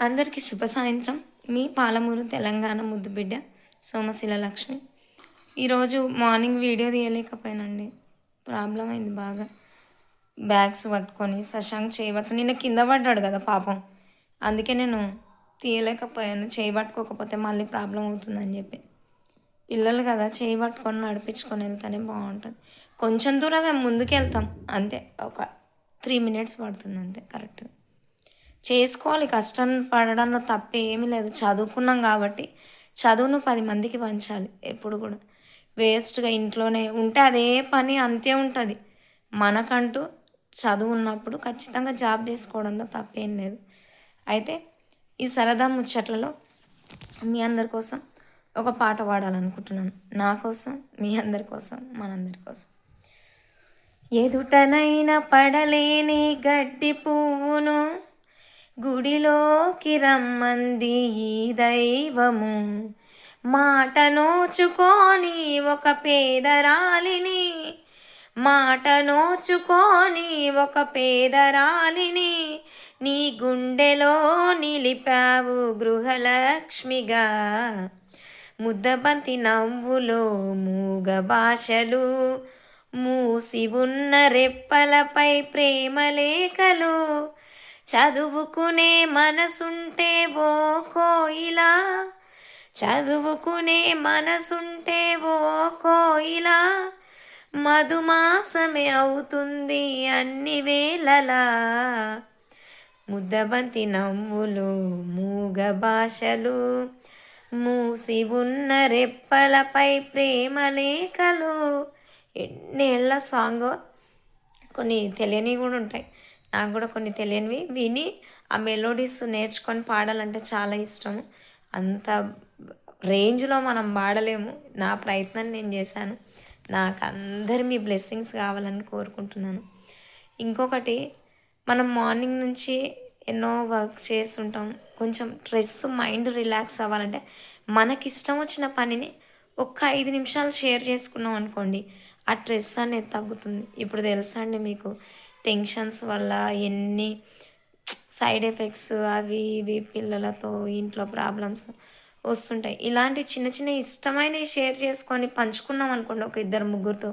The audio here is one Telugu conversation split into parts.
అందరికీ శుభ సాయంత్రం. మీ పాలమూరు తెలంగాణ ముద్దుబిడ్డ సోమశిల లక్ష్మి. ఈరోజు మార్నింగ్ వీడియో తీయలేకపోయానండి. ప్రాబ్లం అయింది బాగా. బ్యాగ్స్ పట్టుకొని శశాంక్ చేయబట్టుకొని నిన్న కింద పడ్డాడు కదా పాపం. అందుకే నేను తీయలేకపోయాను. చేయబట్టుకోకపోతే మళ్ళీ ప్రాబ్లం అవుతుందని చెప్పి. పిల్లలు కదా చేయి పట్టుకొని నడిపించుకొని వెళ్తేనే బాగుంటుంది. కొంచెం దూరం మేము ముందుకు వెళ్తాం అంతే. ఒక త్రీ మినిట్స్ పడుతుంది అంతే కరెక్ట్గా చేసుకోవాలి. కష్టం పడడంలో తప్పే ఏమీ లేదు. చదువుకున్నాం కాబట్టి చదువును పది మందికి పంచాలి ఎప్పుడు కూడా. వేస్ట్గా ఇంట్లోనే ఉంటే అదే పని అంతే ఉంటుంది. మనకంటూ చదువు ఉన్నప్పుడు ఖచ్చితంగా జాబ్ చేసుకోవడంలో తప్పేం లేదు. అయితే ఈ సరదా ముచ్చట్లలో మీ అందరి కోసం ఒక పాట పాడాలనుకుంటున్నాను. నా కోసం మీ అందరి కోసం మనందరి కోసం. ఎదుటనైనా పడలేని గడ్డి పువ్వును గుడిలోకి రమ్మంది ఈ దైవము. మాట నోచుకొని ఒక పేదరాలిని. మాట నోచుకొని ఒక పేదరాలిని. నీ గుండెలో నిలిపావు గృహలక్ష్మిగా. ముద్దబంతి నవ్వులో మూగ భాషలు. మూసి ఉన్న రెప్పలపై ప్రేమ లేఖలు. చదువుకునే మనసుంటే ఓ కోయిలా. చదువుకునే మనసుంటే ఓ కోయిలా. మధుమాసమే అవుతుంది అన్ని వేళలా. ముద్దబంతి నవ్వులు మూగ భాషలు మూసి ఉన్న రెప్పలపై ప్రేమ లేఖలు. ఎన్నేళ్ళ సాంగ్. కొన్ని తెలియనివి కూడా ఉంటాయి. నాకు కూడా కొన్ని తెలియనివి. విని ఆ మెలోడీస్ నేర్చుకొని పాడాలంటే చాలా ఇష్టం. అంత రేంజ్లో మనం పాడలేము. నా ప్రయత్నం నేను చేశాను. నాకు అందరి మీ బ్లెస్సింగ్స్ కావాలని కోరుకుంటున్నాను. ఇంకొకటి మనం మార్నింగ్ నుంచి ఎన్నో వర్క్ చేస్తుంటాం. కొంచెం స్ట్రెస్ మైండ్ రిలాక్స్ అవ్వాలంటే మనకి ఇష్టం వచ్చిన పనిని ఒక్క ఐదు నిమిషాలు షేర్ చేసుకున్నాం అనుకోండి ఆ స్ట్రెస్ అనేది తగ్గుతుంది. ఇప్పుడు తెలుసా అండి మీకు? టెన్షన్స్ వల్ల ఎన్ని సైడ్ ఎఫెక్ట్స్ అవి ఇవి పిల్లలతో ఇంట్లో ప్రాబ్లమ్స్ వస్తుంటాయి. ఇలాంటి చిన్న చిన్న ఇష్టమైనవి షేర్ చేసుకొని పంచుకున్నాం అనుకోండి ఒక ఇద్దరు ముగ్గురితో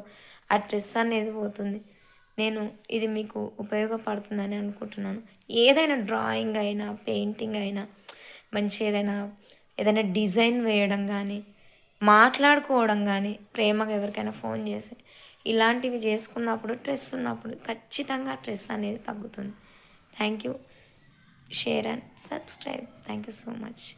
ఆ స్ట్రెస్ అనేది పోతుంది. నేను ఇది మీకు ఉపయోగపడుతుందని అనుకుంటున్నాను. ఏదైనా డ్రాయింగ్ అయినా పెయింటింగ్ అయినా మంచి ఏదైనా ఏదైనా డిజైన్ వేయడం కానీ మాట్లాడుకోవడం కానీ ప్రేమగా ఎవరికైనా ఫోన్ చేసి ఇలాంటివి చేసుకున్నప్పుడు స్ట్రెస్ ఉన్నప్పుడు ఖచ్చితంగా స్ట్రెస్ అనేది తగ్గుతుంది. Thank you share and subscribe thank you so much